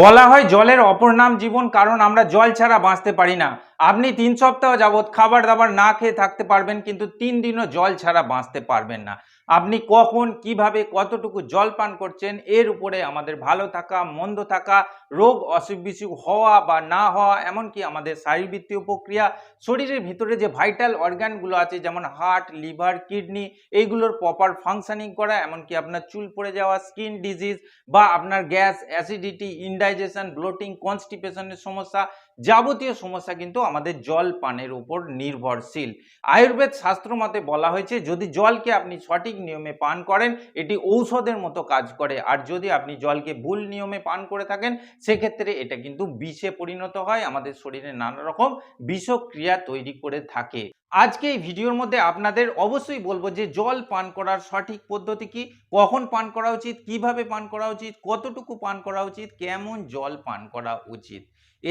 বলা হয় জলের অপর নাম জীবন, কারণ আমরা জল ছাড়া বাঁচতে পারি না। আপনি তিন সপ্তাহ যাবৎ খাবার দাবার না খেয়ে থাকতে পারবেন, কিন্তু তিন দিনও জল ছাড়া বাঁচতে পারবেন না। আপনি কখন, কীভাবে, কতটুকু জল পান করছেন, এর উপরে আমাদের ভালো থাকা, মন্দ থাকা, রোগ, অসুখ বিসুখ হওয়া বা না হওয়া, এমনকি আমাদের শারীরবৃত্তীয় প্রক্রিয়া, শরীরের ভিতরে যে ভাইটাল অর্গানগুলো আছে, যেমন হার্ট লিভার কিডনি এইগুলোর প্রপার ফাংশনিং করা, এমনকি আপনার চুল পড়ে যাওয়া স্কিন ডিজিজ বা আপনার গ্যাস অ্যাসিডিটি ইনডাইজেশন ব্লোটিং কনস্টিপেশনের সমস্যা, যাবতীয় সমস্যা কিন্তু আমাদের জল পানের উপর নির্ভরশীল। আয়ুর্বেদ শাস্ত্র মতে বলা হয়েছে, যদি জলকে আপনি সঠিক নিয়মে পান করেন, এটি ঔষধের মতো কাজ করে। আর যদি আপনি জলকে ভুল নিয়মে পান করে থাকেন, সেক্ষেত্রে এটা কিন্তু বিষে পরিণত হয়, আমাদের শরীরে নানা রকম বিষক্রিয়া তৈরি করে থাকে। আজকে এই ভিডিওর মধ্যে আপনাদের অবশ্যই বলব যে, জল পান করার সঠিক পদ্ধতি কি, কখন পান করা উচিত, কীভাবে পান করা উচিত, কতটুকু পান করা উচিত, কেমন জল পান করা উচিত।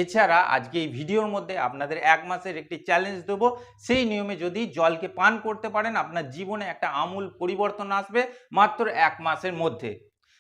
এছাড়া আজকে এই ভিডিওর মধ্যে আপনাদের এক মাসের একটি চ্যালেঞ্জ দেবো। সেই নিয়মে যদি জলকে পান করতে পারেন, আপনার জীবনে একটা আমূল পরিবর্তন আসবে মাত্র এক মাসের মধ্যে।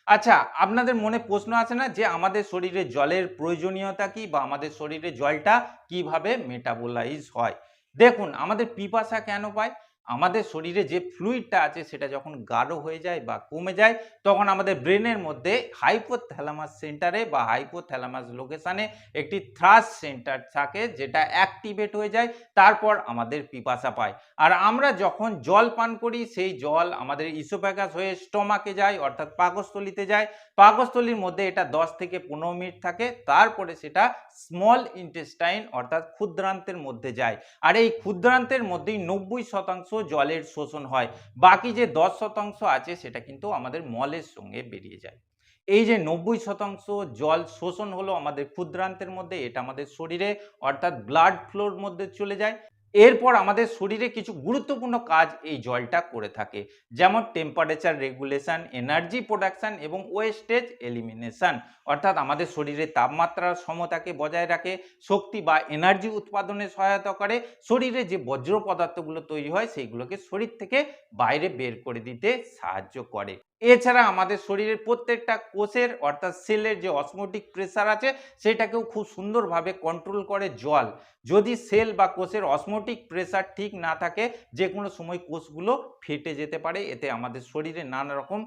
আচ্ছা আপনাদের মনে প্রশ্ন আছে না যে আমাদের শরীরে জলের প্রয়োজনীয়তা কি বা আমাদের শরীরে জলটা কীভাবে মেটাবোলাইজ হয়? দেখুন, আমাদের পিপাসা কেন পায়? আমাদের শরীরে যে ফ্লুইডটা আছে সেটা যখন গাঢ় হয়ে যায় বা কমে যায়, তখন আমাদের ব্রেনের মধ্যে হাইপোথ্যালামাস সেন্টারে বা হাইপোথ্যালামাস লোকেশানে একটি থ্রাস সেন্টার থাকে যেটা অ্যাক্টিভেট হয়ে যায়, তারপর আমাদের পিপাসা পায়। আর আমরা যখন জল পান করি, সেই জল আমাদের ইসোপ্যাগাস হয়ে স্টমাকে যায়, অর্থাৎ পাকস্থলিতে যায়। পাকস্থলীর মধ্যে এটা 10 থেকে পনেরো মিনিট থাকে, তারপরে সেটা স্মল ইন্টেস্টাইন অর্থাৎ ক্ষুদ্রান্তের মধ্যে যায়। আর এই ক্ষুদ্রান্তের মধ্যেই নব্বই শতাংশ জলের শোষণ হয়। বাকি যে দশ শতাংশ আছে, সেটা কিন্তু আমাদের মলের সঙ্গে বেরিয়ে যায়। এই যে নব্বই শতাংশ জল শোষণ হলো আমাদের ক্ষুদ্রান্তের মধ্যে, এটা আমাদের শরীরে, অর্থাৎ ব্লাড ফ্লোর মধ্যে চলে যায়। এরপর আমাদের শরীরে কিছু গুরুত্বপূর্ণ কাজ এই জলটা করে থাকে, যেমন টেম্পারেচার রেগুলেশন এনার্জি প্রোডাকশন এবং ওয়েস্টেজ এলিমিনেশন অর্থাৎ আমাদের শরীরে তাপমাত্রার সমতাকে বজায় রাখে, শক্তি বা এনার্জি উৎপাদনে সহায়তা করে, শরীরে যে বজ্র পদার্থগুলো তৈরি হয় সেইগুলোকে শরীর থেকে বাইরে বের করে দিতে সাহায্য করে। এছাড়া আমাদের শরীরের প্রত্যেকটা কোষের, অর্থাৎ সেলের যে অসমোটিক প্রেসার আছে, সেটাকেও খুব সুন্দরভাবে কন্ট্রোল করে জল। যদি সেল বা কোষের অসমোটিক প্রেসার ঠিক না থাকে যে কোনো সময় কোষগুলো ফেটে যেতে পারে। এতে আমাদের শরীরে নানা রকম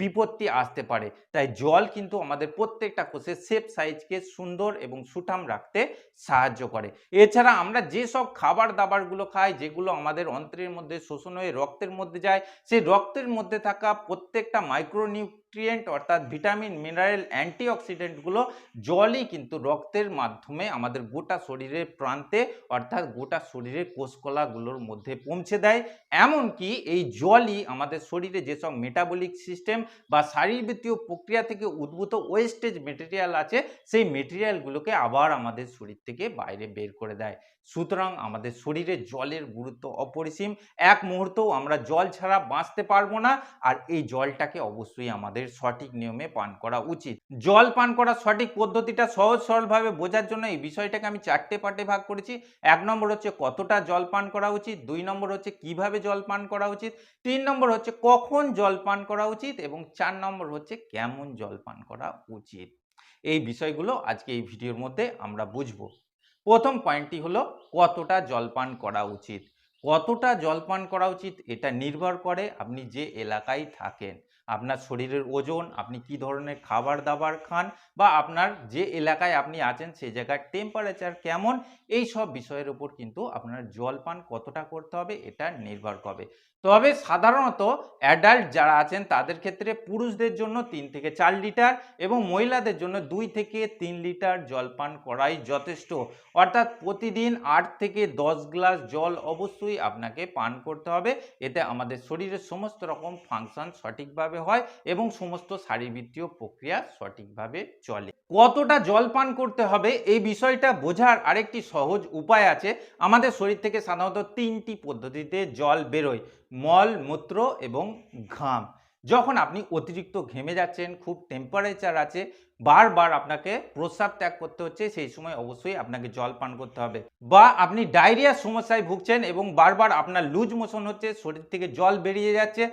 বিপত্তি আসতে পারে। তাই জল কিন্তু আমাদের প্রত্যেকটা কোষের সেফ সাইজকে সুন্দর এবং সুঠাম রাখতে সাহায্য করে। এছাড়া আমরা যেসব খাবার দাবারগুলো খাই, যেগুলো আমাদের অন্ত্রের মধ্যে শোষণ হয়ে রক্তের মধ্যে যায়, সেই রক্তের মধ্যে থাকা প্রত্যেকটা মাইক্রোনিউট্রিয়েন্ট অর্থাৎ ভিটামিন মিনারেল অ্যান্টিঅক্সিডেন্টগুলো জলই কিন্তু রক্তের মাধ্যমে আমাদের গোটা শরীরের প্রান্তে অর্থাৎ গোটা শরীরের কোষকলাগুলোর মধ্যে পৌঁছে দেয়। এমনকি এই জলই আমাদের শরীরে যেসব মেটাবলিক সিস্টেম বা শারীরবৃত্তীয় প্রক্রিয়া থেকে উদ্ভূত ওয়েস্টেজ মেটেরিয়াল আছে, সেই মেটেরিয়ালগুলোকে আবার আমাদের শরীর থেকে বাইরে বের করে দেয়। সুতরাং আমাদের শরীরে জলের গুরুত্ব অপরিসীম। এক মুহূর্তেও আমরা জল ছাড়া বাঁচতে পারব না। আর এই জলটাকে অবশ্যই আমাদের সঠিক নিয়মে পান করা উচিত। জল পান করার সঠিক পদ্ধতিটা সহজ সরলভাবে বোঝার জন্য এই বিষয়টাকে আমি চারটে পার্টে ভাগ করেছি। এক নম্বর হচ্ছে কতটা জল পান করা উচিত, দুই নম্বর হচ্ছে কীভাবে জল পান করা উচিত, তিন নম্বর হচ্ছে কখন জল পান করা উচিত, এবং চার নম্বর হচ্ছে কেমন জল পান করা উচিত। এই বিষয়গুলো আজকে এই ভিডিওর মধ্যে আমরা বুঝব। প্রথম পয়েন্টটি হলো কতটা জলপান করা উচিত। কতটা জলপান করা উচিত এটা নির্ভর করে আপনি যে এলাকায় থাকেন। আপনার শরীরের ওজন, আপনি কি ধরনের খাবার দাবার খান বা আপনার যে এলাকায় আপনি আছেন সেই জায়গার টেম্পারেচার কেমন, এই সব বিষয়ের উপর কিন্তু আপনার জলপান কতটা করতে হবে এটা নির্ভর করবে। তবে সাধারণত অ্যাডাল্ট যারা আছেন, তাদের ক্ষেত্রে পুরুষদের জন্য তিন থেকে চার লিটার এবং মহিলাদের জন্য দুই থেকে তিন লিটার জল পান করাই যথেষ্ট। অর্থাৎ প্রতিদিন আট থেকে দশ গ্লাস জল অবশ্যই আপনাকে পান করতে হবে। এতে আমাদের শরীরের সমস্ত রকম ফাংশন সঠিকভাবে হয় এবং সমস্ত শারীরবৃত্তীয় প্রক্রিয়া সঠিকভাবে চলে। কতটা জল পান করতে হবে এই বিষয়টা বোঝার আরেকটি সহজ উপায় আছে। আমাদের শরীর থেকে সাধারণত তিনটি পদ্ধতিতে জল বেরোয়। মল, মূত্র এবং ঘাম। যখন আপনি অতিরিক্ত ঘেমে যাচ্ছেন, খুব টেম্পারেচার আছে, বারবার আপনাকে প্রস্রাব ত্যাগ করতে হচ্ছে, সেই সময় অবশ্যই আপনাকে জল পান করতে হবে। বা আপনি ডায়রিয়ার সমস্যায় ভুগছেন এবং বারবার আপনার লুজ মোশন হচ্ছে, শরীর থেকে জল বেরিয়ে যাচ্ছে,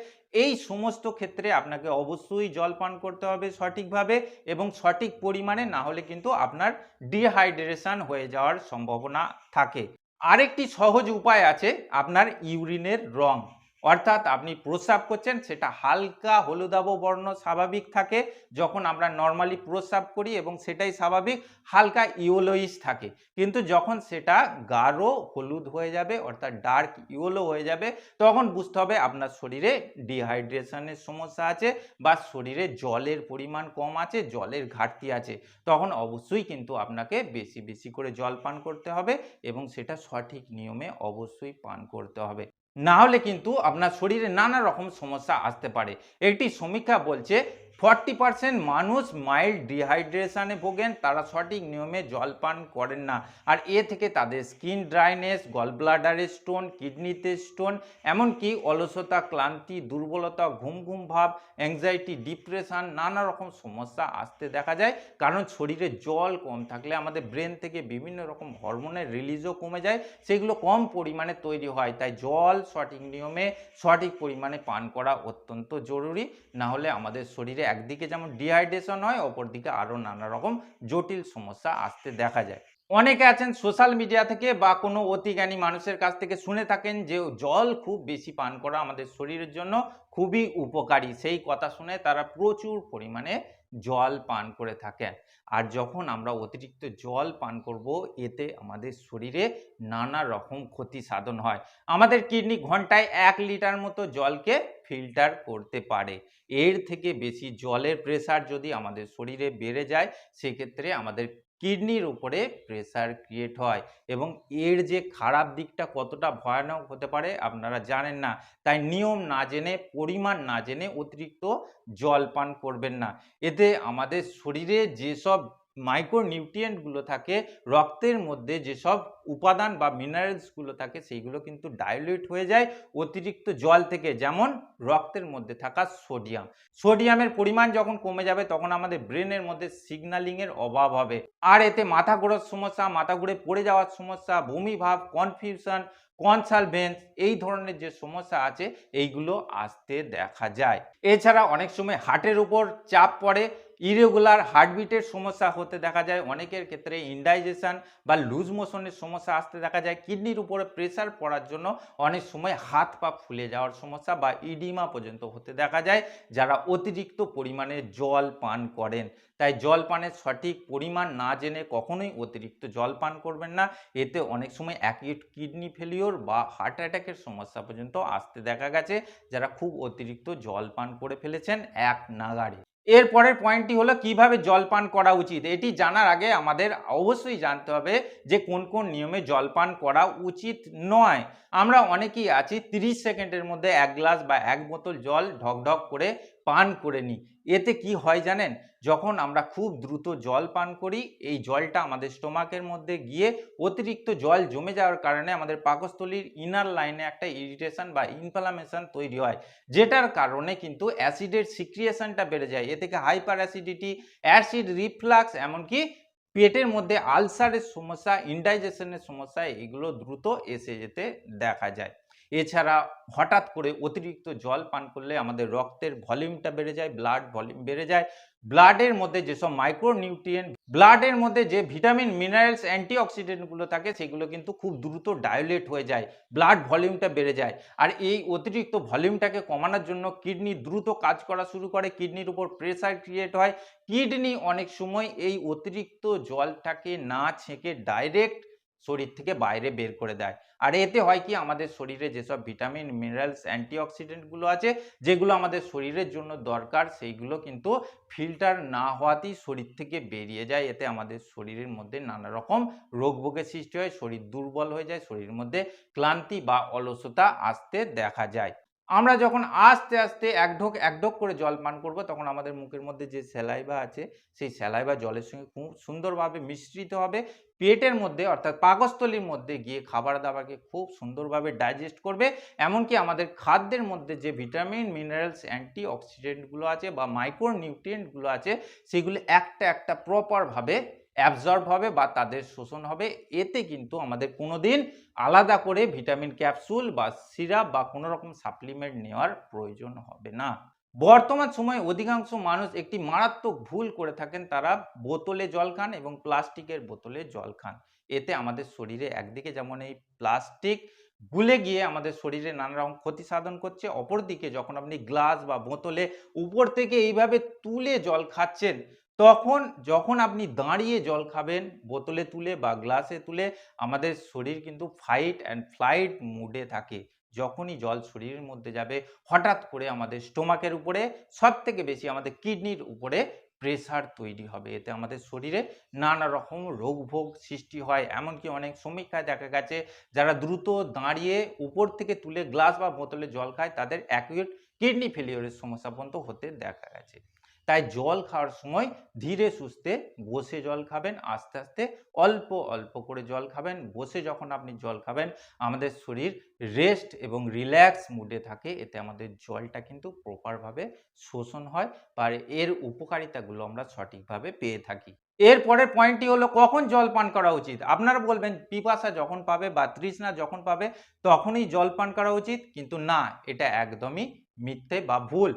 এই সমস্ত ক্ষেত্রে আপনাকে অবশ্যই জল পান করতে হবে সঠিকভাবে এবং সঠিক পরিমাণে না হলে কিন্তু আপনার ডিহাইড্রেশন হয়ে যাওয়ার সম্ভাবনা থাকে। আরেকটি সহজ উপায় আছে আপনার ইউরিনের রং। অর্থাৎ আপনি প্রস্রাব করছেন, সেটা হালকা হলুদাভ বর্ণ স্বাভাবিক থাকে। যখন আমরা নর্মালি প্রস্রাব করি এবং সেটাই স্বাভাবিক, হালকা ইওলোইস থাকে। কিন্তু যখন সেটা গাঢ় হলুদ হয়ে যাবে, অর্থাৎ ডার্ক ইয়েলো হয়ে যাবে, তখন বুঝতে হবে আপনার শরীরে ডিহাইড্রেশনের সমস্যা আছে বা শরীরে জলের পরিমাণ কম আছে, জলের ঘাটতি আছে। তখন অবশ্যই কিন্তু আপনাকে বেশি বেশি করে জল পান করতে হবে এবং সেটা সঠিক নিয়মে অবশ্যই পান করতে হবে। না হলে কিন্তু আপনার শরীরে নানা রকম সমস্যা আসতে পারে। একটি সমীক্ষা বলছে ফর্টি পার্সেন্ট মানুষ মাইল্ড ডিহাইড্রেশনে ভোগেন, তারা সঠিক নিয়মে জল পান করেন না। আর এ থেকে তাদের স্কিন ড্রাইনেস গল ব্লাডারের স্টোন, কিডনিতে স্টোন, এমনকি অলসতা, ক্লান্তি, দুর্বলতা, ঘুম ঘুম ভাব অ্যাংজাইটি ডিপ্রেশন নানা রকম সমস্যা আসতে দেখা যায়। কারণ শরীরে জল কম থাকলে আমাদের ব্রেন থেকে বিভিন্ন রকম হরমোনের রিলিজও কমে যায়, সেগুলো কম পরিমাণে তৈরি হয়। তাই জল সঠিক নিয়মে সঠিক পরিমাণে পান করা অত্যন্ত জরুরি। না হলে আমাদের শরীরে একদিকে যেমন ডিহাইড্রেশন হয়, অপরদিকে আরও নানা রকম জটিল সমস্যা আসতে দেখা যায়। অনেকে আছেন সোশ্যাল মিডিয়া থেকে বা কোনো অতিজ্ঞানী মানুষের কাছ থেকে শুনে থাকেন যে জল খুব বেশি পান করা আমাদের শরীরের জন্য খুবই উপকারী। সেই কথা শুনে তারা প্রচুর পরিমাণে জল পান করে থাকেন। আর যখন আমরা অতিরিক্ত জল পান করব, এতে আমাদের শরীরে নানা রকম ক্ষতি সাধন হয়। আমাদের কিডনি ঘন্টায় এক লিটার মতো জলকে ফিল্টার করতে পারে। এর থেকে বেশি জলের প্রেসার যদি আমাদের শরীরে বেড়ে যায়, সেক্ষেত্রে আমাদের কিডনির উপরে প্রেসার ক্রিয়েট হয় এবং এর যে খারাপ দিকটা কতটা ভয়ানক হতে পারে আপনারা জানেন না। তাই নিয়ম না জেনে, পরিমাণ না জেনে অতিরিক্ত জল পান করবেন না। এতে আমাদের শরীরে যেসব মাইক্রো নিউট্রিয়েন্টগুলো থাকে, রক্তের মধ্যে যেসব উপাদান বা মিনারেলসগুলো থাকে, সেইগুলো কিন্তু ডাইলিউট হয়ে যায়, অতিরিক্ত জল থেকে যেমন রক্তের মধ্যে থাকা সোডিয়াম সোডিয়ামের পরিমাণ যখন কমে যাবে, তখন আমাদের ব্রেনের মধ্যে সিগন্যালিংয়ের অভাব হবে। আর এতে মাথা ঘোরার সমস্যা, মাথা ঘুরে পড়ে যাওয়ার সমস্যা, বমি ভাব কনফিউশন কনসালভেন্স এই ধরনের যে সমস্যা আছে, এইগুলো আসতে দেখা যায়। এছাড়া অনেক সময় হার্টের উপর চাপ পড়ে ইরেগুলার হার্টবিটের সমস্যা হতে দেখা যায়। অনেকের ক্ষেত্রে ইনডাইজেশন বা লুজ মোশনের সমস্যা আসতে দেখা যায়। কিডনির উপরে প্রেসার পড়ার জন্য অনেক সময় হাত পা ফুলে যাওয়ার সমস্যা বা ইডিমা পর্যন্ত হতে দেখা যায়, যারা অতিরিক্ত পরিমাণে জল পান করেন। তাই জল পানের সঠিক পরিমাণ না জেনে কখনোই অতিরিক্ত জল পান করবেন না। এতে অনেক সময় অ্যাকিউট কিডনি ফেলিওর বা হার্ট অ্যাটাকের সমস্যা পর্যন্ত আসতে দেখা গেছে, যারা খুব অতিরিক্ত জল পান করে ফেলেছেন, এক নাগাড়ে। এর পরের পয়েন্টটি হলো কীভাবে জল পান করা উচিত? এটি জানার আগে আমাদের অবশ্যই জানতে হবে যে কোন কোন নিয়মে জল পান করা উচিত নয়। আমরা অনেকেই আছি 30 সেকেন্ডের মধ্যে এক গ্লাস বা এক বোতল জল ঢকঢক করে পান করে নিই। এতে কি হয় জানেন? যখন আমরা খুব দ্রুত জল পান করি, এই জলটা আমাদের স্টোমাকের মধ্যে গিয়ে অতিরিক্ত জল জমে যাওয়ার কারণে আমাদের পাকস্থলীর ইনার লাইনে একটা ইরিটেশন বা ইনফ্লামেশন তৈরি হয়, যেটার কারণে কিন্তু অ্যাসিডের সিক্রিয়েশনটা বেড়ে যায়। এ থেকে হাইপার অ্যাসিডিটি অ্যাসিড রিফ্লাক্স এমনকি পেটের মধ্যে আলসারের সমস্যা ইনডাইজেশনের সমস্যা, এগুলো দ্রুত এসে যেতে দেখা যায়। এছাড়া হঠাৎ করে অতিরিক্ত জল পান করলে আমাদের রক্তের ভলিউমটা বেড়ে যায় ব্লাড ভলিউম বেড়ে যায়। ব্লাডের মধ্যে যেসব মাইক্রো নিউট্রিয়েন্ট ব্লাডের মধ্যে যে ভিটামিন মিনারেলস অ্যান্টিঅক্সিডেন্টগুলো থাকে, সেগুলো কিন্তু খুব দ্রুত ডায়োলেট হয়ে যায় ব্লাড ভলিউমটা বেড়ে যায়। আর এই অতিরিক্ত ভলিউমটাকে কমানোর জন্য কিডনি দ্রুত কাজ করা শুরু করে কিডনির উপর প্রেসার ক্রিয়েট হয়। কিডনি অনেক সময় এই অতিরিক্ত জলটাকে না ছেঁকে ডাইরেক্ট শরীর থেকে বাইরে বের করে দেয়। আর এতে হয় কি? আমাদের শরীরে যেসব ভিটামিন, মিনারেলস, অ্যান্টিঅক্সিডেন্টগুলো আছে, যেগুলো আমাদের শরীরের জন্য দরকার, সেইগুলো কিন্তু ফিল্টার না হওয়াতেই শরীর থেকে বেরিয়ে যায়। এতে আমাদের শরীরের মধ্যে নানা রকম রোগ ভোগের সৃষ্টি হয়, শরীর দুর্বল হয়ে যায়, শরীরের মধ্যে ক্লান্তি বা অলসতা আসতে দেখা যায়। আমরা যখন আস্তে আস্তে এক ঢোক এক ঢোক করে জল পান করব, তখন আমাদের মুখের মধ্যে যে স্যালাইভা আছে, সেই স্যালাইভা জলের সঙ্গে খুব সুন্দরভাবে মিশ্রিত হবে। পেটের মধ্যে, অর্থাৎ পাকস্থলীর মধ্যে গিয়ে খাবার দাবারকে খুব সুন্দরভাবে ডাইজেস্ট করবে। এমনকি আমাদের খাদ্যের মধ্যে যে ভিটামিন মিনারেলস অ্যান্টি অক্সিডেন্টগুলো আছে বা মাইক্রো নিউট্রিয়েন্টগুলো আছে, সেগুলো একটা একটা প্রপারভাবে অ্যাবজর্ব হবে বা তাদের শোষণ হবে। এতে কিন্তু আমাদের কোনোদিন আলাদা করে ভিটামিন ক্যাপসুল বা সিরাপ বা কোনো রকম সাপ্লিমেন্ট নেওয়ার প্রয়োজন হবে না। বর্তমান সময়ে অধিকাংশ মানুষ একটি মারাত্মক ভুল করে থাকেন। তারা বোতলে জল খান এবং প্লাস্টিকের বোতলে জল খান। এতে আমাদের শরীরে একদিকে যেমন এই প্লাস্টিক গুলে গিয়ে আমাদের শরীরে নানা রকম ক্ষতি সাধন করছে, অপরদিকে যখন আপনি গ্লাস বা বোতলে উপর থেকে এইভাবে তুলে জল খাচ্ছেন তখন যখন আপনি দাঁড়িয়ে জল খাবেন, বোতলে তুলে বা গ্লাসে তুলে, আমাদের শরীর কিন্তু ফাইট অ্যান্ড ফ্লাইট মুডে থাকে। যখনই জল শরীরের মধ্যে যাবে, হঠাৎ করে আমাদের স্টোমাকের উপরে সব থেকে বেশি আমাদের কিডনির উপরে প্রেসার তৈরি হবে। এতে আমাদের শরীরে নানা রকম রোগ ভোগ সৃষ্টি হয়। এমনকি অনেক সমীক্ষায় দেখা গেছে, যারা দ্রুত দাঁড়িয়ে উপর থেকে তুলে গ্লাস বা বোতলে জল খায়, তাদের অ্যাকিউট কিডনি ফেলিওরের সমস্যা পর্যন্ত হতে দেখা গেছে। তাই জল খাওয়ার সময় ধীরে সুস্থে বসে জল খাবেন, আস্তে আস্তে অল্প অল্প করে জল খাবেন। বসে যখন আপনি জল খাবেন, আমাদের শরীর রেস্ট এবং রিল্যাক্স মুডে থাকে। এতে আমাদের জলটা কিন্তু প্রপারভাবে শোষণ হয় আর এর উপকারিতাগুলো আমরা সঠিকভাবে পেয়ে থাকি। এর পরের পয়েন্টটি হলো কখন জল পান করা উচিত? আপনারা বলবেন, পিপাসা যখন পাবে বা তৃষ্ণা যখন পাবে, তখনই জল পান করা উচিত। কিন্তু না, এটা একদমই মিথ্যে বা ভুল।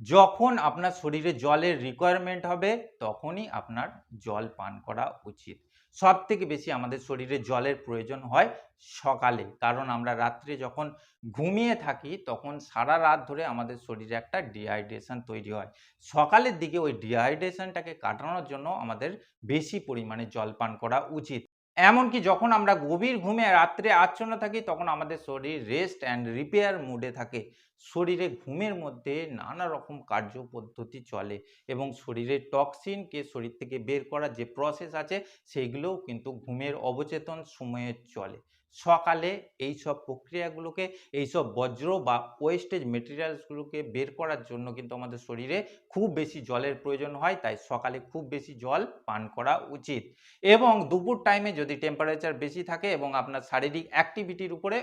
যখন আপনার শরীরে জলের রিকোয়ারমেন্ট হবে, তখনই আপনার জল পান করা উচিত। সব থেকে বেশি আমাদের শরীরে জলের প্রয়োজন হয় সকালে। কারণ আমরা রাত্রে যখন ঘুমিয়ে থাকি, তখন সারা রাত ধরে আমাদের শরীরে একটা ডিহাইড্রেশন তৈরি হয়। সকালের দিকে ওই ডিহাইড্রেশনটাকে কাটানোর জন্য আমাদের বেশি পরিমাণে জল পান করা উচিত। এমনকি যখন আমরা গভীর ঘুমে রাত্রে আচ্ছন্ন থাকি, তখন আমাদের শরীর রেস্ট অ্যান্ড রিপেয়ার মুডে থাকে। শরীরে ঘুমের মধ্যে নানা রকম কার্য পদ্ধতি চলে এবং শরীরের টক্সিনকে শরীর থেকে বের করার যে প্রসেস আছে, সেইগুলোও কিন্তু ঘুমের অবচেতন সময়ে চলে। সকালে এই সব প্রক্রিয়াগুলোকে, এইসব বজ্র বা ওয়েস্টেজ মেটেরিয়ালসগুলোকে বের করার জন্য কিন্তু আমাদের শরীরে খুব বেশি জলের প্রয়োজন হয়, তাই সকালে খুব বেশি জল পান করা উচিত। এবং দুপুর টাইমে যদি টেম্পারেচার বেশি থাকে এবং আপনার শারীরিক অ্যাক্টিভিটির উপরে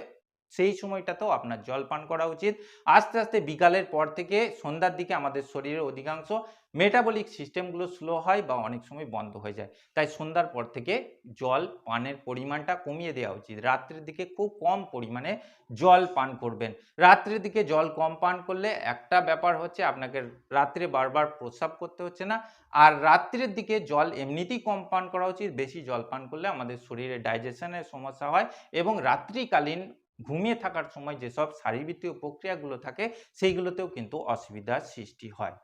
সেই সময়টাতেও আপনার জল পান করা উচিত। আস্তে আস্তে বিকালের পর থেকে সন্ধ্যার দিকে আমাদের শরীরের অধিকাংশ মেটাবলিক সিস্টেমগুলো স্লো হয় বা অনেক সময় বন্ধ হয়ে যায়। তাই সন্ধ্যার পর থেকে জল পানের পরিমাণটা কমিয়ে দেওয়া উচিত। রাত্রের দিকে খুব কম পরিমাণে জল পান করবেন। রাত্রের দিকে জল কম পান করলে একটা ব্যাপার হচ্ছে আপনাকে রাত্রে বারবার প্রস্রাব করতে হচ্ছে না। আর রাত্রের দিকে জল এমনিতেই কম পান করা উচিত। বেশি জল পান করলে আমাদের শরীরে ডাইজেশনের সমস্যা হয় এবং রাত্রিকালীন ঘুমিয়ে থাকার সময় যেসব শারীরবৃত্তীয় প্রক্রিয়াগুলো থাকে, সেইগুলোতেও কিন্তু অসুবিধার সৃষ্টি হয়।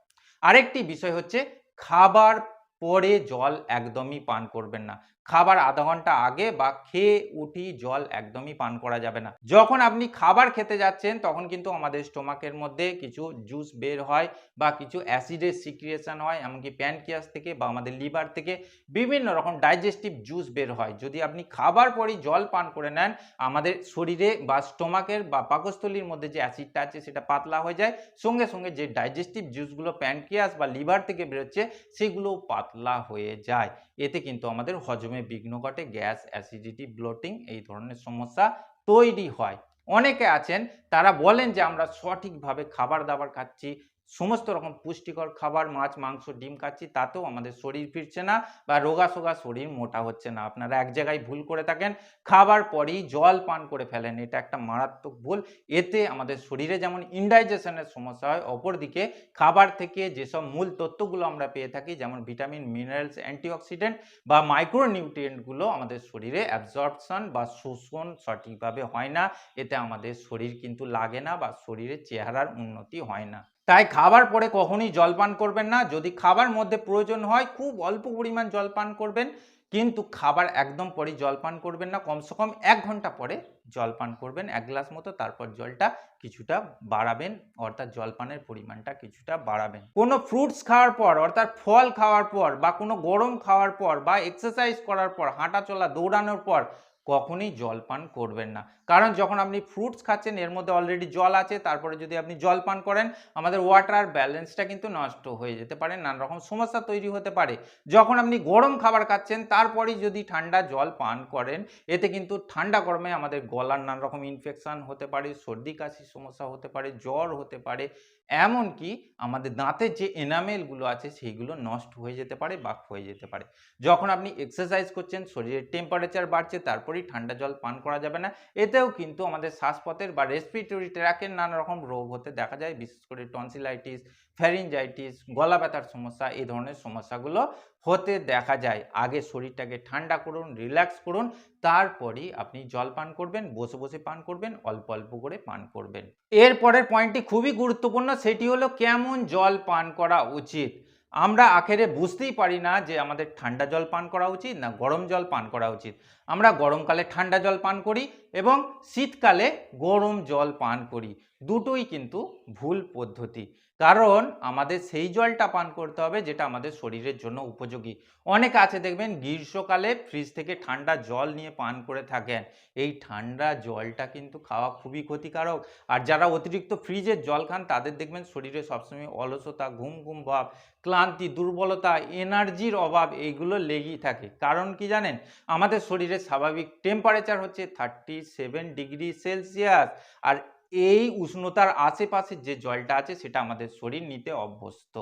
আরেকটি বিষয় হচ্ছে, খাবার পরে জল একদমই পান করবেন না। খাবার আধা ঘণ্টা আগে বা খেয়ে উঠি জল একদমই পান করা যাবে না। যখন আপনি খাবার খেতে যাচ্ছেন, তখন কিন্তু আমাদের স্টোমাকের মধ্যে কিছু জুস বের হয় বা কিছু অ্যাসিডের সিক্রিয়েশন হয়, এমনকি প্যানকিয়াস থেকে বা আমাদের লিভার থেকে বিভিন্ন রকম ডাইজেস্টিভ জুস বের হয়। যদি আপনি খাবার পরেই জল পান করে নেন, আমাদের শরীরে বা স্টোমাকের বা পাকস্থলীর মধ্যে যে অ্যাসিডটা আছে, সেটা পাতলা হয়ে যায়। সঙ্গে সঙ্গে যে ডাইজেস্টিভ জুসগুলো প্যানকিয়াস বা লিভার থেকে বেরোচ্ছে সেগুলো পাতলা হয়ে যায়। এতে কিন্তু আমাদের হজমে বিঘ্ন ঘটে, গ্যাস, অ্যাসিডিটি, ব্লোটিং এই ধরনের সমস্যা তৈরি হয়। অনেকে আছেন, তারা বলেন যে আমরা সঠিকভাবে খাবার দাবার খাচ্ছি সমস্ত রকম পুষ্টিকর খাবার, মাছ, মাংস, ডিম খাচ্ছি, তাতেও আমাদের শরীর ফিরছে না বা রোগা সোগা শরীর মোটা হচ্ছে না। আপনারা এক জায়গায় ভুল করে থাকেন, খাবার পরেই জল পান করে ফেলেন, এটা একটা মারাত্মক ভুল। এতে আমাদের শরীরে যেমন ইনডাইজেশনের সমস্যা হয়, অপরদিকে খাবার থেকে যেসব মূল তত্ত্বগুলো আমরা পেয়ে থাকি, যেমন ভিটামিন মিনারেলস অ্যান্টিঅক্সিডেন্ট বা মাইক্রোনিউট্রিয়েন্টগুলো আমাদের শরীরে অ্যাবজর্পশন বা শোষণ সঠিকভাবে হয় না। এতে আমাদের শরীর কিন্তু লাগে না বা শরীরের চেহারার উন্নতি হয় না। তাই খাবার পরে কখনোই জল পান করবেন না। যদি খাবার মধ্যে প্রয়োজন হয়, খুব অল্প পরিমাণ জল পান করবেন। কিন্তু খাবার একদম পরে জল পান করবেন না। কমসে কম এক ঘণ্টা পরে জল পান করবেন। এক গ্লাস মতো, তারপর জলটা কিছুটা বাড়াবেন। অর্থাৎ জলপানের পরিমাণটা কিছুটা বাড়াবেন। কোনো ফ্রুটস খাওয়ার পর, অর্থাৎ ফল খাওয়ার পর বা কোনো গরম খাওয়ার পর বা এক্সারসাইজ করার পর, হাঁটা চলা, দৌড়ানোর পর কখনোই জল পান করবেন না। কারণ যখন আপনি ফ্রুটস খাচ্ছেন, এর মধ্যে অলরেডি জল আছে, তারপরে যদি আপনি জল পান করেন, আমাদের ওয়াটার ব্যালেন্সটা কিন্তু নষ্ট হয়ে যেতে পারে, নানা রকম সমস্যা তৈরি হতে পারে। যখন আপনি গরম খাবার খাচ্ছেন, তারপরেই যদি ঠান্ডা জল পান করেন, এতে কিন্তু ঠান্ডা গরমে আমাদের গলার নানা রকম ইনফেকশন হতে পারে, সর্দি, কাশির সমস্যা হতে পারে, জ্বর হতে পারে এমনকি আমাদের দাঁতের যে এনামেলগুলো আছে, সেইগুলো নষ্ট হয়ে যেতে পারে বা ক্ষয়ে যেতে পারে। যখন আপনি এক্সারসাইজ করছেন, শরীরের টেম্পারেচার বাড়ছে, তারপরেই ঠান্ডা জল পান করা যাবে না। এতেও কিন্তু আমাদের শ্বাসপথের বা রেসপিরেটরি ট্র্যাকের নানা রকম রোগ হতে দেখা যায়, বিশেষ করে টনসিলাইটিস ফ্যারিনজাইটিস গলা ব্যথার সমস্যা এই ধরনের সমস্যাগুলো হতে দেখা যায়। আগে শরীরটাকে ঠান্ডা করুন রিল্যাক্স করুন, তারপরেই আপনি জল পান করবেন, বসে বসে পান করবেন, অল্প অল্প করে পান করবেন। এরপরের পয়েন্টটি খুবই গুরুত্বপূর্ণ সেটি হলো কেমন জল পান করা উচিত? আমরা আখেরে বুঝতেই পারি না যে আমাদের ঠান্ডা জল পান করা উচিত না গরম জল পান করা উচিত। আমরা গরমকালে ঠান্ডা জল পান করি এবং শীতকালে গরম জল পান করি। দুটোই কিন্তু ভুল পদ্ধতি। কারণ আমাদের সেই জলটা পান করতে হবে যেটা আমাদের শরীরের জন্য উপযোগী। অনেক আছে দেখবেন গ্রীষ্মকালে ফ্রিজ থেকে ঠান্ডা জল নিয়ে পান করে থাকেন। এই ঠান্ডা জলটা কিন্তু খাওয়া খুবই ক্ষতিকারক। আর যারা অতিরিক্ত ফ্রিজের জল খান, তাদের দেখবেন শরীরে সবসময় অলসতা, ঘুম ঘুম ভাব, ক্লান্তি, দুর্বলতা, এনার্জির অভাব এইগুলো লেগেই থাকে। কারণ কি জানেন? আমাদের শরীরের স্বাভাবিক টেম্পারেচার হচ্ছে থার্টি সেভেন ডিগ্রি সেলসিয়াস আর এই উষ্ণতার আশেপাশে যে জলটা আছে সেটা আমাদের শরীর নিতে অভ্যস্ত।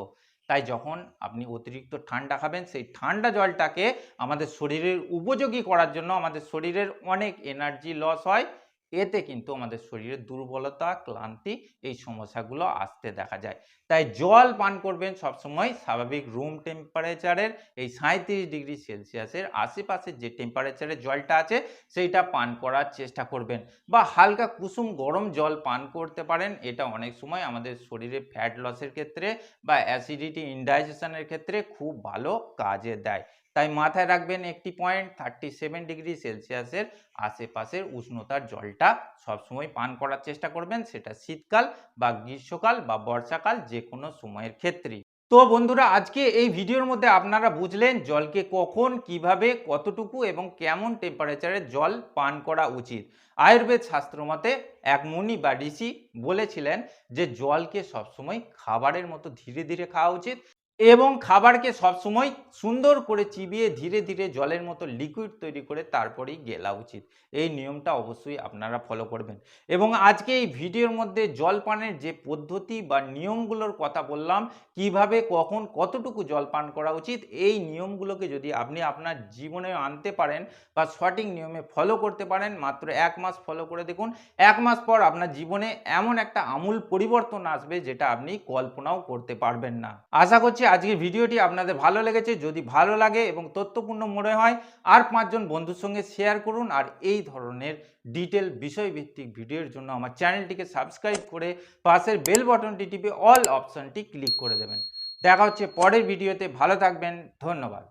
তাই যখন আপনি অতিরিক্ত ঠান্ডা খাবেন, সেই ঠান্ডা জলটাকে আমাদের শরীরের উপযোগী করার জন্য আমাদের শরীরের অনেক এনার্জি লস হয়। এতে কিন্তু আমাদের শরীরের দুর্বলতা, ক্লান্তি এই সমস্যাগুলো আসতে দেখা যায়। তাই জল পান করবেন সবসময় স্বাভাবিক রুম টেম্পারেচারের এই সাঁত্রিশ ডিগ্রি সেলসিয়াসের আশেপাশের যে টেম্পারেচারের জলটা আছে, সেইটা পান করার চেষ্টা করবেন। বা হালকা কুসুম গরম জল পান করতে পারেন, এটা অনেক সময় আমাদের শরীরে ফ্যাট লসের ক্ষেত্রে বা অ্যাসিডিটি ইনডাইজেশনের ক্ষেত্রে খুব ভালো কাজে দেয়। তাই মাথায় রাখবেন একটি পয়েন্ট থার্টি সেভেন ডিগ্রি সেলসিয়াসের আশেপাশের উষ্ণতার জলটা সবসময় পান করার চেষ্টা করবেন। সেটা শীতকাল বা গ্রীষ্মকাল বা বর্ষাকাল যে কোনো সময়ের ক্ষেত্রেই। তো বন্ধুরা, আজকে এই ভিডিওর মধ্যে আপনারা বুঝলেন জলকে কখন, কীভাবে, কতটুকু এবং কেমন টেম্পারেচারে জল পান করা উচিত। আয়ুর্বেদ শাস্ত্র মতে এক মুনি বা ঋষি বলেছিলেন যে, জলকে সবসময় খাবারের মতো ধীরে ধীরে খাওয়া উচিত। এবং খাবারকে সবসময় সুন্দর করে চিবিয়ে ধীরে ধীরে জলের মতো লিকুইড তৈরি করে তারপরেই গেলা উচিত। এই নিয়মটা অবশ্যই আপনারা ফলো করবেন। এবং আজকে এই ভিডিওর মধ্যে জল পানের যে পদ্ধতি বা নিয়মগুলোর কথা বললাম, কীভাবে, কখন, কতটুকু জল পান করা উচিত, এই নিয়মগুলোকে যদি আপনি আপনার জীবনে আনতে পারেন বা সঠিক নিয়মে ফলো করতে পারেন, মাত্র এক মাস ফলো করে দেখুন। এক মাস পর আপনার জীবনে এমন একটা আমূল পরিবর্তন আসবে যেটা আপনি কল্পনাও করতে পারবেন না। আশা করছি আজকের ভিডিওটি আপনাদের ভালো লেগেছে, যদি ভালো লাগে এবং তথ্যপূর্ণ মনে হয়, আর পাঁচজন বন্ধুর সঙ্গে শেয়ার করুন। আর এই ধরনের ডিটেল বিষয়ভিত্তিক ভিডিওর জন্য আমার চ্যানেলটিকে সাবস্ক্রাইব করে পাশের বেল বটনটি টিপে অল অপশনটি ক্লিক করে দেবেন। দেখা হচ্ছে পরের ভিডিওতে। ভালো থাকবেন। ধন্যবাদ।